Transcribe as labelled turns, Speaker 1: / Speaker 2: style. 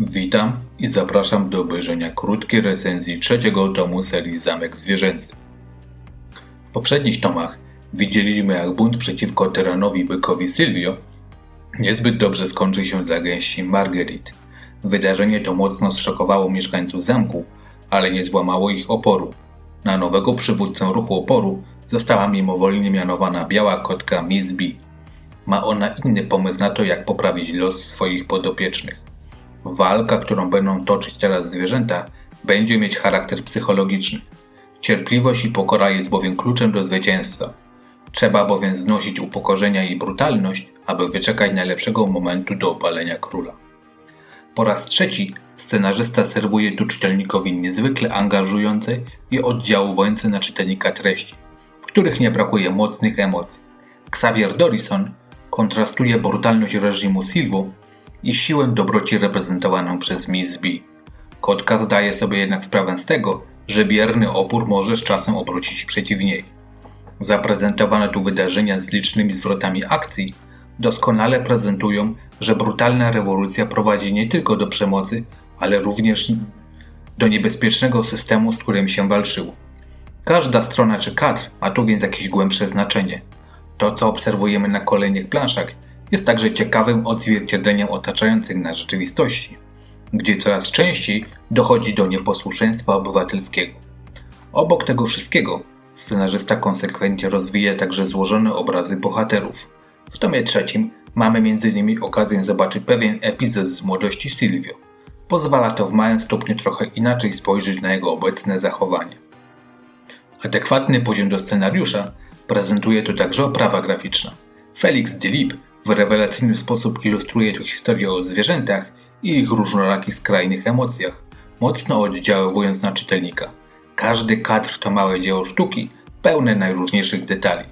Speaker 1: Witam i zapraszam do obejrzenia krótkiej recenzji trzeciego tomu serii Zamek Zwierzęcy. W poprzednich tomach widzieliśmy jak bunt przeciwko tyranowi bykowi Silvio niezbyt dobrze skończył się dla gęści Marguerite. Wydarzenie to mocno zszokowało mieszkańców zamku, ale nie złamało ich oporu. Na nowego przywódcę ruchu oporu została mimowolnie mianowana biała kotka Miss B. Ma ona inny pomysł na to, jak poprawić los swoich podopiecznych. Walka, którą będą toczyć teraz zwierzęta, będzie mieć charakter psychologiczny. Cierpliwość i pokora jest bowiem kluczem do zwycięstwa. Trzeba bowiem znosić upokorzenia i brutalność, aby wyczekać najlepszego momentu do opalenia króla. Po raz trzeci scenarzysta serwuje tu czytelnikowi niezwykle angażujące i oddziałujące na czytelnika treści, w których nie brakuje mocnych emocji. Xavier Dorison kontrastuje brutalność reżimu Silvo i siłę dobroci reprezentowaną przez Miss B. Kotka zdaje sobie jednak sprawę z tego, że bierny opór może z czasem obrócić przeciw niej. Zaprezentowane tu wydarzenia z licznymi zwrotami akcji doskonale prezentują, że brutalna rewolucja prowadzi nie tylko do przemocy, ale również do niebezpiecznego systemu, z którym się walczyło. Każda strona czy kadr ma tu więc jakieś głębsze znaczenie. To, co obserwujemy na kolejnych planszach, jest także ciekawym odzwierciedleniem otaczających nas rzeczywistości, gdzie coraz częściej dochodzi do nieposłuszeństwa obywatelskiego. Obok tego wszystkiego, scenarzysta konsekwentnie rozwija także złożone obrazy bohaterów. W tomie trzecim mamy m.in. okazję zobaczyć pewien epizod z młodości Silvio. Pozwala to w małym stopniu trochę inaczej spojrzeć na jego obecne zachowanie. Adekwatny poziom do scenariusza prezentuje tu także oprawa graficzna. Felix Dilip w rewelacyjny sposób ilustruje tu historię o zwierzętach i ich różnorakich skrajnych emocjach, mocno oddziaływując na czytelnika. Każdy kadr to małe dzieło sztuki, pełne najróżniejszych detali.